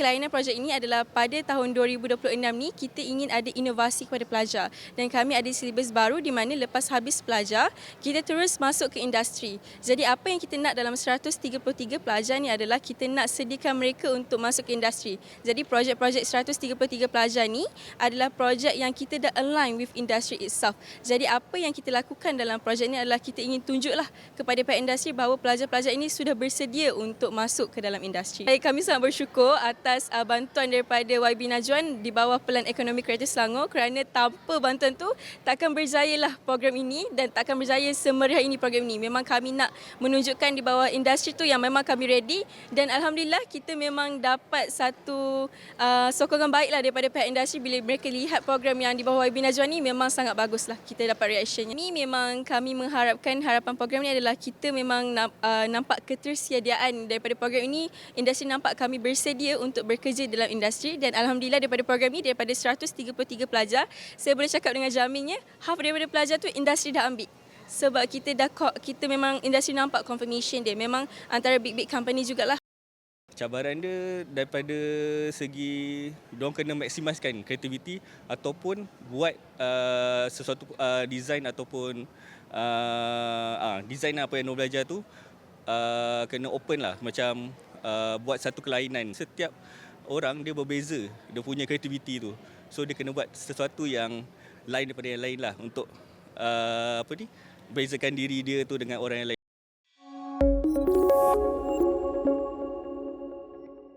kelainan projek ini adalah pada tahun 2026 ni kita ingin ada inovasi kepada pelajar dan kami ada silibus baru di mana lepas habis pelajar kita terus masuk ke industri. Jadi apa yang kita nak dalam 133 pelajar ni adalah kita nak sediakan mereka untuk masuk ke industri. Jadi projek-projek 133 pelajar ni adalah projek yang kita dah align with industry itself. Jadi apa yang kita lakukan dalam projek ni adalah kita ingin tunjuklah kepada pihak industri bahawa pelajar-pelajar ini sudah bersedia untuk masuk ke dalam industri. Baik, kami sangat bersyukur atas uh, bantuan daripada YB Najwan di bawah Pelan Ekonomi Kreatif Selangor kerana tanpa bantuan tu takkan berjayalah program ini dan takkan berjaya semeriah ini program ini. Memang kami nak menunjukkan di bawah industri tu yang memang kami ready dan alhamdulillah kita memang dapat satu uh, sokongan baiklah daripada pihak industri bila mereka lihat program yang di bawah YB Najwan ni memang sangat baguslah kita dapat reaction. Ini memang kami mengharapkan harapan program ni adalah kita memang uh, nampak ketersediaan daripada program ini industri nampak kami bersedia untuk bekerja dalam industri dan alhamdulillah daripada program ini daripada 133 pelajar saya boleh cakap dengan jaminnya half daripada pelajar tu industri dah ambil. Sebab kita dah kita memang industri nampak confirmation dia. Memang antara big big company jugalah. Cabaran dia daripada segi diorang kena maksimaskan kreativiti ataupun buat uh, sesuatu uh, design ataupun uh, uh, design apa yang diorang belajar tu uh, kena open lah macam uh, buat satu kelainan. Setiap orang dia berbeza. Dia punya kreativiti tu. So dia kena buat sesuatu yang lain daripada yang lain lah untuk uh, apa ni bezakan diri dia tu dengan orang yang lain